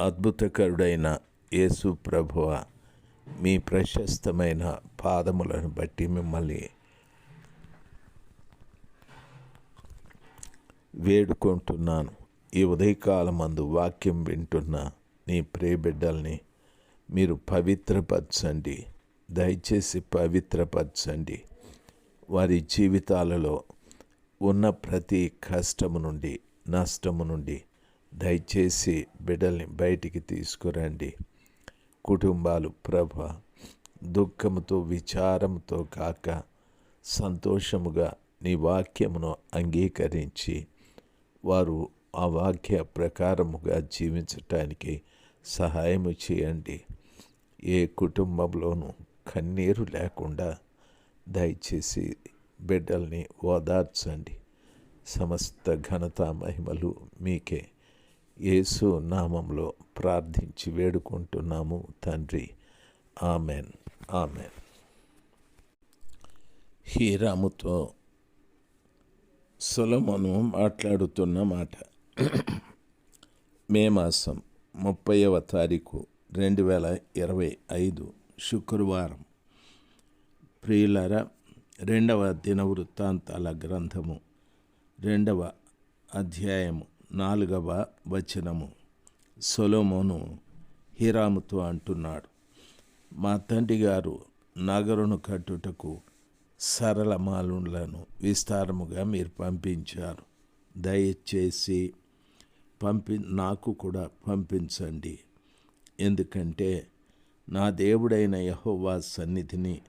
అద్భుతకరుడైన యేసు ప్రభువ మీ ప్రశస్తమైన పాదములను బట్టి మిమ్మల్ని వేడుకుంటున్నాను. ఈ ఉదయకాలమందు వాక్యం వింటున్న నీ ప్రేయబిడ్డల్ని మీరు పవిత్రపరచండి. దయచేసి పవిత్రపరచండి. వారి జీవితాలలో ఉన్న ప్రతి కష్టము నుండి నష్టము నుండి దయచేసి బిడ్డల్ని బయటికి తీసుకురండి. కుటుంబాలు ప్రభ దుఃఖముతో విచారంతో కాక సంతోషముగా నీ వాక్యమును అంగీకరించి వారు ఆ వాక్య ప్రకారముగా జీవించటానికి సహాయము చేయండి. ఏ కుటుంబంలోనూ కన్నీరు లేకుండా దయచేసి బిడ్డల్ని ఓదార్చండి. సమస్త ఘనత మహిమలు మీకే. యేసు నామంలో ప్రార్థించి వేడుకుంటున్నాము తండ్రి. ఆమెన్. ఆమెన్. హీరాముతో సొలమును మాట్లాడుతున్న మాట. మే మాసం ముప్పైవ తారీఖు రెండు వేల ఇరవై ఐదు శుక్రవారం. ప్రియులర రెండవ దినవృత్తాంతాల గ్రంథము రెండవ అధ్యాయము. నాలుగవ వచనము. సొలోమోను హీరాముతో అంటున్నాడు మా తండ్రి గారు నగరును కట్టుటకు సరళ మాలులను విస్తారముగా మీరు పంపించారు. దయచేసి పంపి నాకు కూడా పంపించండి. ఎందుకంటే నా దేవుడైన యహోవా సన్నిధిని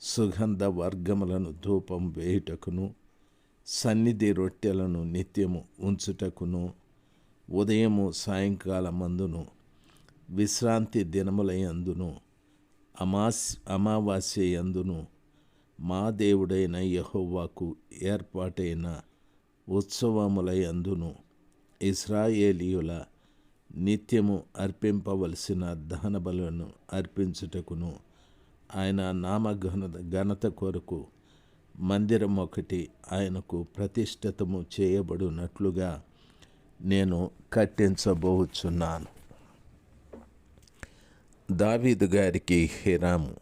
సుగంధ వర్గములను ధూపం వేయుటకును సన్నిధి రొట్టెలను నిత్యము ఉంచుటకును ఉదయము సాయంకాలమందును విశ్రాంతి దినములయందును అమాస్ అమావాస్య యందును మా దేవుడైన యహోవాకు ఏర్పాటైన ఉత్సవములయందును ఇస్రాయేలీయుల నిత్యము అర్పింపవలసిన దహన బలులను అర్పించుటకును ఆయన నామ ఘన ఘనత కొరకు మందిరం ఒకటి ఆయనకు ప్రతిష్ఠితము చేయబడినట్లుగా నేను కట్టించబోచున్నాను. దావీదు గారికి హిరాము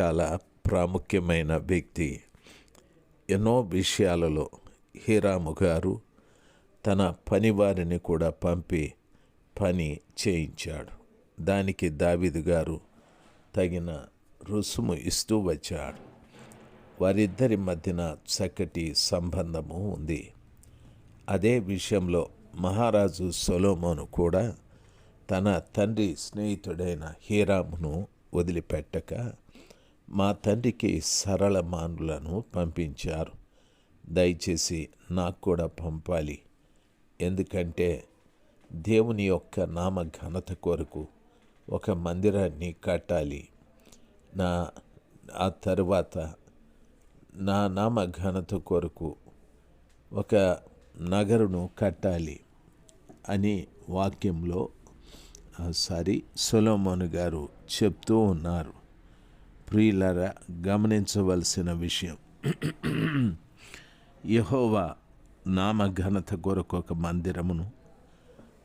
చాలా ప్రాముఖ్యమైన వ్యక్తి. ఎన్నో విషయాలలో హీరాము గారు తన పనివారిని కూడా పంపి పని చేయించాడు. దానికి దావీదు గారు తగిన రుసుము ఇస్తూ వచ్చాడు. వారిద్దరి మధ్యన చక్కటి సంబంధము ఉంది. అదే విషయంలో మహారాజు సొలోమోను కూడా తన తండ్రి స్నేహితుడైన హీరామును వదిలిపెట్టక మా తండ్రికి సరళ మానులను పంపించారు. దయచేసి నాకు కూడా పంపాలి. ఎందుకంటే దేవుని యొక్క నామ ఘనత కొరకు ఒక మందిరాన్ని కట్టాలి. నా ఆ తరువాత నా నామ ఘనత కొరకు ఒక నగరును కట్టాలి అని వాక్యంలో సారీ సొలోమోను గారు చెప్తూ ఉన్నారు. ప్రియులరా గమనించవలసిన విషయం. యహోవా నామ ఘనత కొరకు ఒక మందిరమును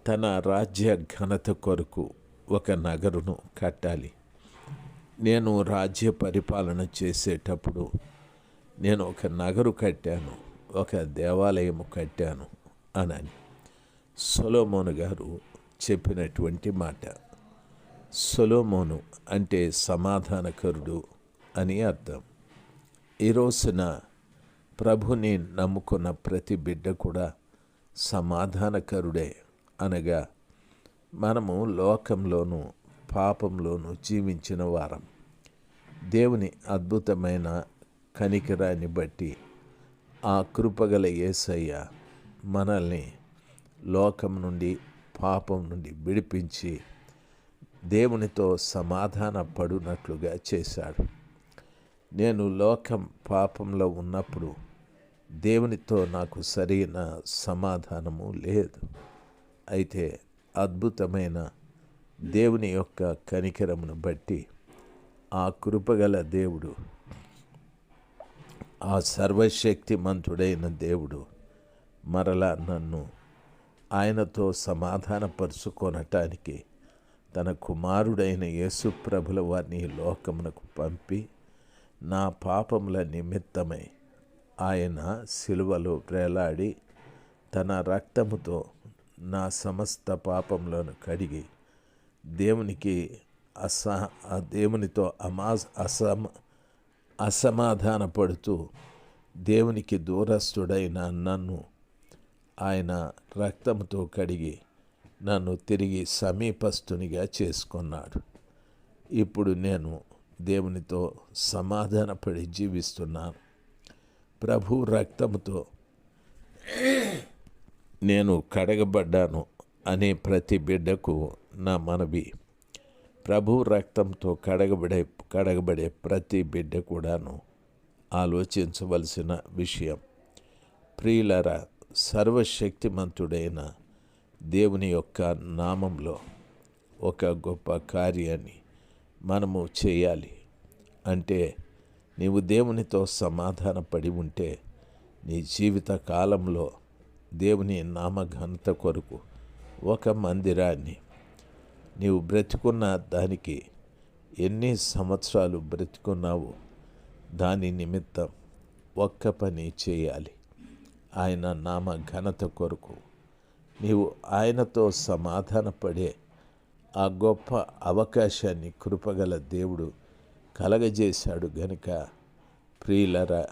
తన రాజ్య ఘనత కొరకు ఒక నగరును కట్టాలి. నేను రాజ్య పరిపాలన చేసేటప్పుడు నేను ఒక నగరు కట్టాను ఒక దేవాలయము కట్టాను అనని సొలోమోను గారు చెప్పినటువంటి మాట. సొలోమోను అంటే సమాధానకరుడు అని అర్థం. ఈ రోజున ప్రభుని నమ్ముకున్న ప్రతి బిడ్డ కూడా సమాధానకరుడే అనగా మనము లోకంలోనూ పాపంలోనూ జీవించిన వారం. దేవుని అద్భుతమైన కనికరాన్ని బట్టి ఆ కృపగల ఏసయ్య మనల్ని లోకం నుండి పాపం నుండి విడిపించి దేవునితో సమాధాన పడునట్లుగా చేశాడు. నేను లోకం పాపంలో ఉన్నప్పుడు దేవునితో నాకు సరైన సమాధానము లేదు. అయితే అద్భుతమైన దేవుని యొక్క కనికరమును బట్టి ఆ కృపగల దేవుడు ఆ సర్వశక్తిమంతుడైన దేవుడు మరలా నన్ను ఆయనతో సమాధానపరుచుకొనటానికి తన కుమారుడైన యేసు ప్రభుల వారిని లోకమునకు పంపి నా పాపముల నిమిత్తమై ఆయన సిలువలో వేలాడి తన రక్తముతో నా సమస్త పాపములను కడిగి దేవునికి అస ఆ దేవునితో అమా అసమ అసమాధానపడుతూ దేవునికి దూరస్తుడైన నన్ను ఆయన రక్తంతో కడిగి నన్ను తిరిగి సమీపస్తునిగా చేసుకున్నాడు. ఇప్పుడు నేను దేవునితో సమాధానపడి జీవిస్తున్నాను. ప్రభు రక్తముతో నేను కడగబడ్డాను అనే ప్రతి బిడ్డకు నా మనవి. ప్రభు రక్తంతో కడగబడే కడగబడే ప్రతి బిడ్డ కూడాను ఆలోచించవలసిన విషయం. ప్రియులర సర్వశక్తిమంతుడైన దేవుని యొక్క నామంలో ఒక గొప్ప కార్యాన్ని మనము చేయాలి. అంటే నీవు దేవునితో సమాధానపడి ఉంటే నీ జీవిత కాలంలో దేవుని నామఘనత కొరకు ఒక మందిరాన్ని నీవు బ్రతుకున్న దానికి ఎన్ని సంవత్సరాలు బ్రతుకున్నావో దాని నిమిత్తం ఒక్క పని చేయాలి. ఆయన నామ ఘనత కొరకు నీవు ఆయనతో సమాధానపడే ఆ గొప్ప అవకాశాన్ని కృపగల దేవుడు కలగజేశాడు గనుక ప్రియులరా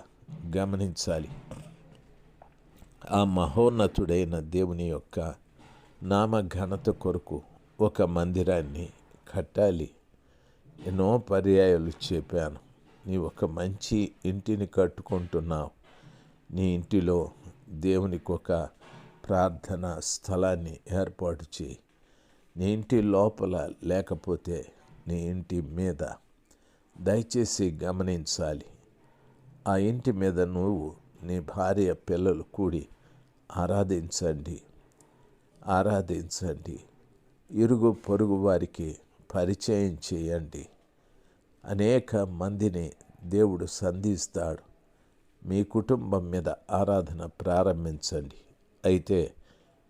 గమనించాలి. ఆ మహోన్నతుడైన దేవుని యొక్క నామ ఘనత కొరకు ఒక మందిరాన్ని కట్టాలి. ఎన్నో పర్యాయాలు చెప్పాను. నీ ఒక మంచి ఇంటిని కట్టుకుంటున్నావు. నీ ఇంటిలో దేవునికి ఒక ప్రార్థన స్థలాన్ని ఏర్పాటు చేయి. నీ ఇంటి లోపల లేకపోతే నీ ఇంటి మీద దయచేసి గమనించాలి. ఆ ఇంటి మీద నువ్వు నీ భార్య పిల్లలు కూడి ఆరాధించండి. ఆరాధించండి. ఇరుగు పొరుగు వారికి పరిచయం చేయండి. అనేక మందిని దేవుడు సంధిస్తాడు. మీ కుటుంబం మీద ఆరాధన ప్రారంభించండి. అయితే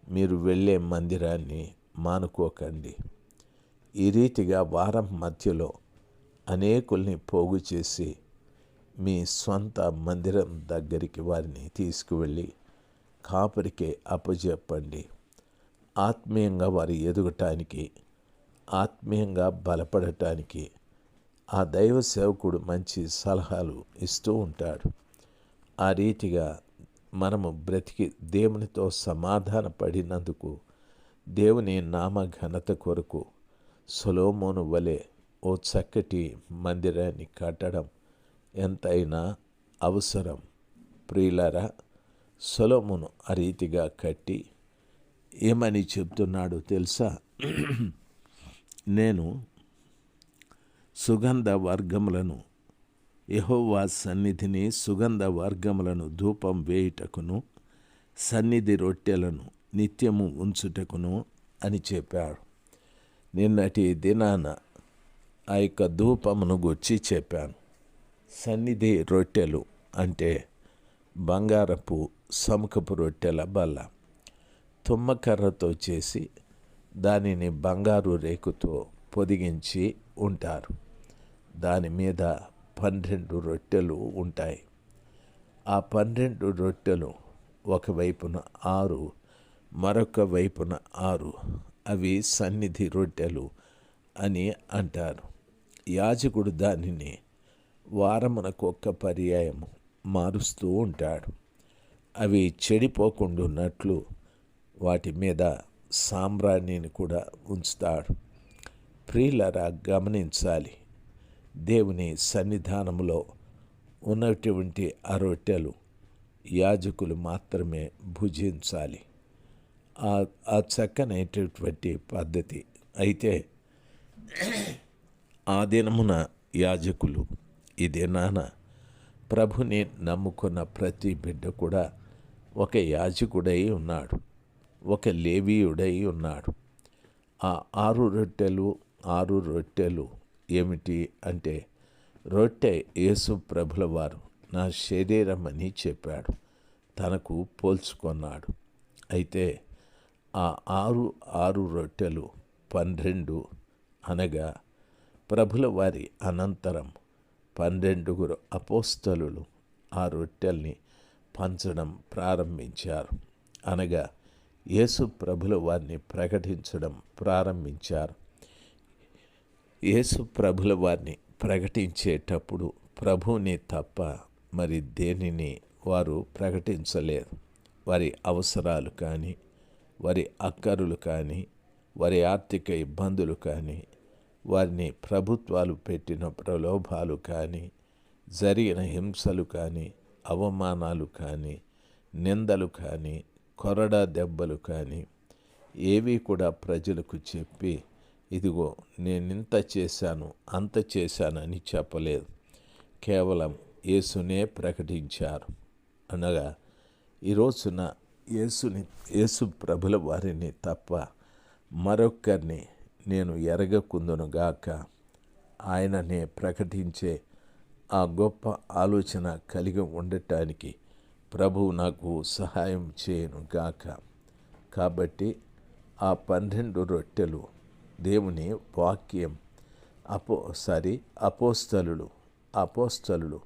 మీరు వెళ్ళే మందిరాన్ని మానుకోకండి. ఈ రీతిగా వారం మధ్యలో అనేకుల్ని పోగు చేసి మీ సొంత మందిరం దగ్గరికి వారిని తీసుకువెళ్ళి కాపరికి అప్పజెప్పండి. ఆత్మీయంగా వారు ఎదుగటానికి ఆత్మీయంగా బలపడటానికి ఆ దైవ సేవకుడు మంచి సలహాలు ఇస్తూ ఉంటాడు. ఆ రీతిగా మనము బ్రతికి దేవునితో సమాధాన పడినందుకు దేవుని నామ ఘనత కొరకు సొలోమోను వలె ఓ చక్కటి మందిరాన్ని కట్టడం ఎంతైనా అవసరం. ప్రియులరా సొలోమును ఆ రీతిగా కట్టి ఏమని చెప్తున్నాడు తెలుసా? నేను సుగంధ వర్గములను యహోవా సన్నిధిని సుగంధ వర్గములను ధూపం వేయుటకును సన్నిధి రొట్టెలను నిత్యము ఉంచుటకును అని చెప్పాడు. నిన్నటి దినాన ఆ యొక్క ధూపమును గుర్చి చెప్పాను. సన్నిధి రొట్టెలు అంటే బంగారపు సముఖపు రొట్టెల బల్ల. తుమ్మకర్రతో చేసి దానిని బంగారు రేకుతో పొదిగించి ఉంటారు. దాని మీద పన్నెండు రొట్టెలు ఉంటాయి. ఆ పన్నెండు రొట్టెలు ఒకవైపున ఆరు మరొక వైపున ఆరు. అవి సన్నిధి రొట్టెలు అని అంటారు. యాజకుడు దానిని వారమునకొక్క పర్యాయం మారుస్తూ ఉంటాడు. అవి చెడిపోకుండా వాటి మీద సామ్రాణ్యని కూడా ఉంచుతాడు. ప్రియులరా గమనించాలి. దేవుని సన్నిధానంలో ఉన్నటువంటి ఆ రొట్టెలు యాజకులు మాత్రమే భుజించాలి. ఆ చక్కనైనటువంటి పద్ధతి. అయితే ఆ దినమున యాజకులు ఇదే నాన్న ప్రభుని నమ్ముకున్న ప్రతి బిడ్డ కూడా ఒక యాజకుడై ఉన్నాడు. ఒక లేవీయుడై ఉన్నాడు. ఆ ఆరు రొట్టెలు ఆరు రొట్టెలు ఏమిటి అంటే రొట్టె యేసు ప్రభుల వారు నా శరీరం అని చెప్పాడు. తనకు పోల్చుకున్నాడు. అయితే ఆ ఆరు ఆరు రొట్టెలు పన్నెండు అనగా ప్రభుల వారి అనంతరం పన్నెండుగురు అపోస్తలులు ఆ రొట్టెల్ని పంచడం ప్రారంభించారు. అనగా యేసు ప్రభుల వారిని ప్రకటించడం ప్రారంభించారు. యేసు ప్రభుల వారిని ప్రకటించేటప్పుడు ప్రభువుని తప్ప మరి దేనిని వారు ప్రకటించలేదు. వారి అవసరాలు కానీ వారి అక్కరులు కానీ వారి ఆర్థిక ఇబ్బందులు కానీ వారిని ప్రభుత్వాలు పెట్టిన ప్రలోభాలు కానీ జరిగిన హింసలు కానీ అవమానాలు కానీ నిందలు కానీ కొరడా దెబ్బలు కానీ ఏవి కూడా ప్రజలకు చెప్పి ఇదిగో నేనింత చేశాను అంత చేశానని చెప్పలేదు. కేవలం యేసునే ప్రకటించారు. అనగా ఈ రోజున యేసుని యేసు ప్రభుల వారిని తప్ప మరొక్కరిని నేను ఎరగకుందునుగాక ఆయననే ప్రకటించే ఆ గొప్ప ఆలోచన కలిగి ఉండటానికి ప్రభువు నాకు సహాయం చేయను గాక. కాబట్టి ఆ పన్నెండు రొట్టెలు దేవుని వాక్యం అపో సారీ అపోస్తలు అపోస్తలు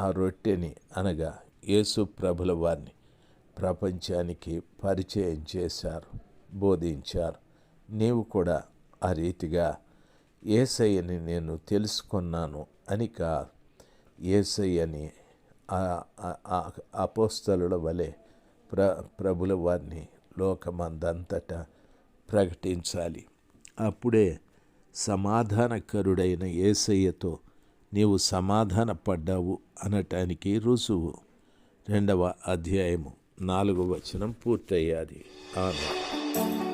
ఆ రొట్టెని అనగా యేసు ప్రభుల వారిని ప్రపంచానికి పరిచయం చేశారు బోధించారు. నీవు కూడా ఆ రీతిగా ఏసయ్యని నేను తెలుసుకున్నాను అని కాదు. ఏసయ్యని అపోస్తలుల వలె ప్ర ప్రభుల వారిని లోకమందంతటా ప్రకటించాలి. అప్పుడే సమాధానకరుడైన ఏసయ్యతో నీవు సమాధాన పడ్డావు అనటానికి రుజువు. రెండవ అధ్యాయము నాలుగవ వచనం పూర్తయ్యాది. ఆమె